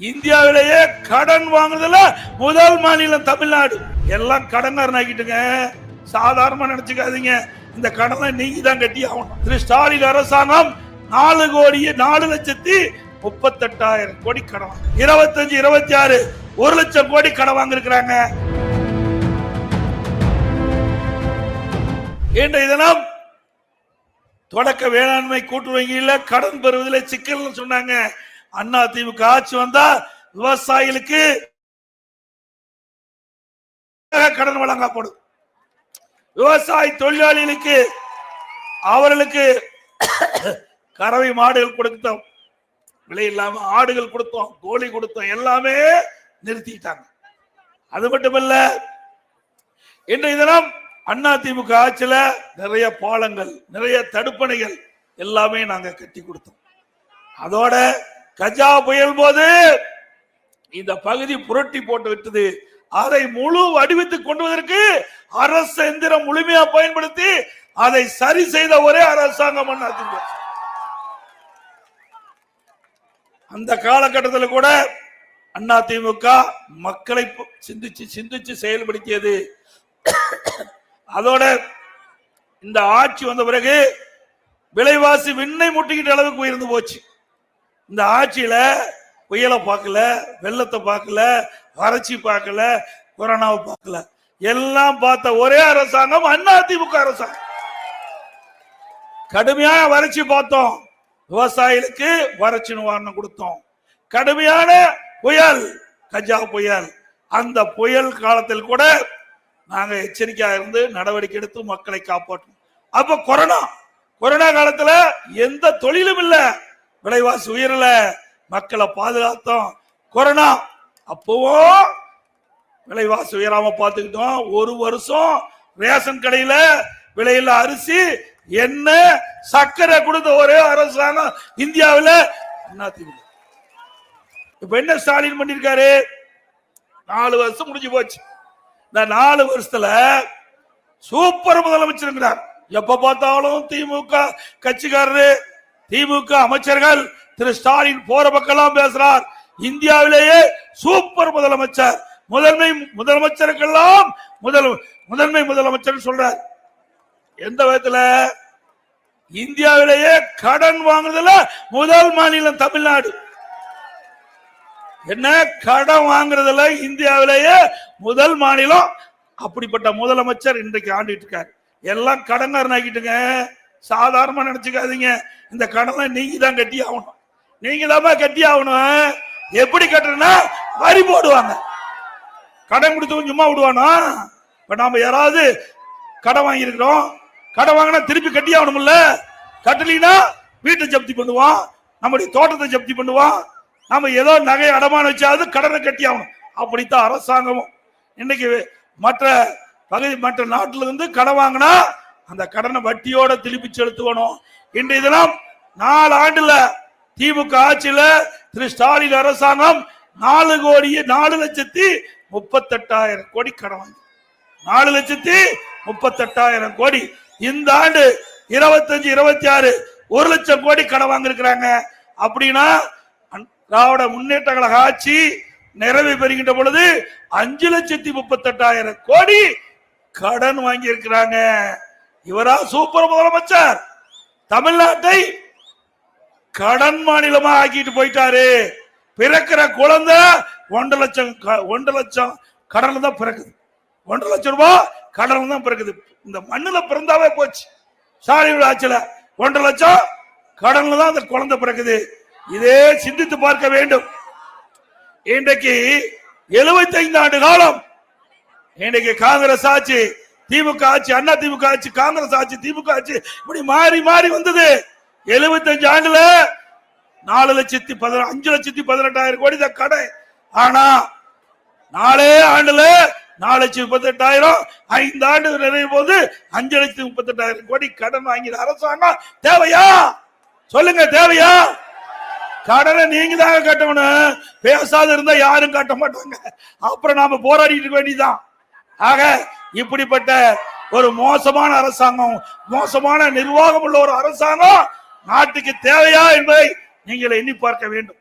இந்தியாவிலேயே கடன் வாங்குறதுல முதல் மாநிலம் தமிழ்நாடு. எல்லாம் கடன்காரன் ஆக்கிட்டுங்க சாதாரணமா நினைச்சுக்காதீங்க. இந்த கடனை நீங்க தான் கட்டி ஆகணும் திரு ஸ்டாலின் அரசாங்கம் நாலு கோடியே நாலு லட்சத்தி முப்பத்தெட்டாயிரம் கோடி கடன் வாங்கி- இருபத்தஞ்சு இருபத்தி ஆறு ஒரு லட்சம் கோடி கடன் வாங்கிருக்கிறாங்க இன்றைய தினம் தொடக்க வேளாண்மை கூட்டுறவுல கடன் பெறுவதில் சிக்கல்னு சொன்னாங்க. அண்ணா திமுக ஆட்சி வந்தா விவசாயிகளுக்கு கடன் வழங்கப்படும். விவசாய தொழிலாளிகளுக்கு அவர்களுக்கு கறவை மாடுகள் கொடுத்தோம். விலை இல்லாம ஆடுகள் கொடுத்தோம் கோழி கொடுத்தோம் எல்லாமே நிறுத்திட்டாங்க. அது மட்டுமல்ல இன்றைய தினம் அண்ணா திமுக ஆட்சியில நிறைய பாலங்கள் நிறைய தடுப்பணைகள் எல்லாமே நாங்க கட்டி கொடுத்தோம். அதோட கஜா புயல் போது இந்த பகுதி புரட்டி போட்டு விட்டது. அதை முழு வடிவத்துக்கு கொண்டு வருவதற்கு அரசு எந்திரம் முழுமையா பயன்படுத்தி அதை சரி செய்த ஒரே அரசாங்கம் அண்ணா அந்த காலகட்டத்தில் கூட அண்ணா திமுக மக்களை சிந்திச்சு சிந்திச்சு செயல்படுத்தியது. அதோட இந்த ஆட்சி வந்த பிறகு விலைவாசி விண்ணை முட்டிக்கிட்ட அளவுக்கு உயர்ந்து போச்சு. இந்த ஆட்சியில புயலை பார்க்கல வெள்ளத்தை பார்க்கல வறட்சி பார்க்கல கொரோனாவை பார்க்கல. எல்லாம் பார்த்த ஒரே அரசாங்கம் அண்ணா திமுக அரசாங்கம். கடுமையான வறட்சி பார்த்தோம். விவசாயிகளுக்கு வறட்சி நிவாரணம் கொடுத்தோம். கடுமையான புயல் கஜா புயல். அந்த புயல் காலத்தில் கூட நாங்க எச்சரிக்கையா இருந்து நடவடிக்கை எடுத்து மக்களை காப்பாற்றணும். அப்ப கொரோனா கொரோனா காலத்துல எந்த தொழிலும் இல்லை. விலைவாசி உயரல மக்களை பாதுகாத்தோம். கொரோனா அப்பவும் விலைவாசி உயராம பார்த்துக்கிட்டோம். ஒரு வருஷம் ரேஷன் கடையில விலையில அரிசி எண்ணெய் சர்க்கரை கொடுத்த ஒரே அரசாங்கம் இந்தியாவில் அதிமுக. இப்ப என்ன ஸ்டாலின் பண்ணிருக்காரு? நாலு வருஷம் முடிஞ்சு போச்சு. இந்த நாலு வருஷத்துல சூப்பர் முதலமைச்சர் எப்ப பார்த்தாலும் திமுக கட்சிக்காரரு. திமுக அமைச்சர்கள் திரு ஸ்டாலின் போற பக்கம்லாம் பேசுறார். இந்தியாவிலேயே சூப்பர் முதலமைச்சர். முதன்மை முதலமைச்சருக்கெல்லாம் முதல் முதன்மை முதலமைச்சர் சொல்றார். எந்த விதத்துல? இந்தியாவிலேயே கடன் வாங்குறதுல முதல் மாநிலம் தமிழ்நாடு. என்ன? கடன் வாங்குறதுல இந்தியாவிலேயே முதல் மாநிலம் அப்படிப்பட்ட முதலமைச்சர் இன்றைக்கு ஆண்டிட்டு இருக்காரு. எல்லாம் கடன்காரன் ஆகிட்டுங்க சாதாரணமா நினைச்சுக்காதீங்க. இந்த கடனை நீங்க தான் கட்டி ஆகணும் நீங்க தான் கட்டி ஆகணும் எப்படி கட்டுறனா வரி போடுவாங்க. கடன் கொடுத்தவங்க சும்மா விடுவானா? இப்ப நாம யாராவது கடன் வாங்கியிருக்கிறோம். கடன் வாங்கினா திருப்பி கட்டி ஆகணும்ல கட்டலினா வீட்டை ஜப்தி பண்ணுவான். நம்முடைய தோட்டத்தை ஜப்தி பண்ணுவான். நம்ம ஏதோ நகை அடமான வச்சாவது கடனை கட்டி ஆகணும் அப்படித்தான் அரசாங்கமும். இன்னைக்கு மற்ற பகுதி மற்ற நாட்டிலிருந்து கடன் வாங்கினா அந்த கடனை வட்டியோட திருப்பி செலுத்துவணும். இன்றைய தினம் நாலு ஆண்டுல திமுக ஆட்சியில திரு ஸ்டாலின் அரசாங்கம் நாலு கோடியே நாலு லட்சத்தி முப்பத்தெட்டாயிரம் கோடி கடன் வாங்கி. நாலு லட்சத்தி முப்பத்தெட்டாயிரம் கோடி. இந்த ஆண்டு இருபத்தஞ்சு இருபத்தி ஆறு ஒரு லட்சம் கோடி கடன் வாங்கியிருக்கிறாங்க. அப்படின்னா திராவிட முன்னேற்ற கழக ஆட்சி நிறைவு பெறுகின்ற பொழுது அஞ்சு லட்சத்தி முப்பத்தெட்டாயிரம் கோடி கடன் வாங்கி இருக்கிறாங்க இவரா சூப்பர் முதலமைச்சர். தமிழ்நாட்டை கடன் மாநிலமா ஆக்கிட்டு போயிட்டாரு. பிறக்கிற குழந்தை ஒன்றரை லட்சம் க- ஒன்றரை லட்சம் கடல தான் பிறக்குது. ஒன்றரை லட்சம் ரூபாய் கடல தான் பிறக்குது. இந்த மண்ணுல பிறந்தாவே போச்சு. ஸ்டாலின் ஆட்சியில ஒன்றரை லட்சம் கடன்ல தான் அந்த குழந்தை பிறக்குது. இதே சிந்தித்து பார்க்க வேண்டும். இன்றைக்கு 75 ஆண்டு காலம் இன்றைக்கு காங்கிரஸ் ஆட்சி திமுக ஆட்சி அண்ணா திமுக ஆட்சி காங்கிரஸ் ஆட்சி திமுக ஆட்சி இப்படி மாறி மாறி வந்தது. 75 ஆண்டுல நாலு லட்சத்தி பதினா அஞ்சு லட்சத்தி பதினெட்டாயிரம் கோடி தான் கடை. ஆனா நாலே ஆண்டுல நாலு லட்சத்தி முப்பத்தெட்டாயிரம் ஐந்து ஆண்டு நிறைவு போது அஞ்சு லட்சத்தி முப்பத்தெட்டாயிரம் கோடி கடன் வாங்கின அரசாங்கம் தேவையா? சொல்லுங்க தேவையா? கடனை நீங்க தாங்க கட்டணும். பேசாத இருந்தா யாரும் கட்ட மாட்டாங்க. அப்புறம் நாம போராடிட்டு இருக்க வேண்டியதுதான். ஆக இப்படிப்பட்ட ஒரு மோசமான அரசாங்கம் மோசமான நிர்வாகம் உள்ள ஒரு அரசாங்கம் நாட்டுக்கு தேவையா என்பதை நீங்கள் எண்ணி பார்க்க வேண்டும்.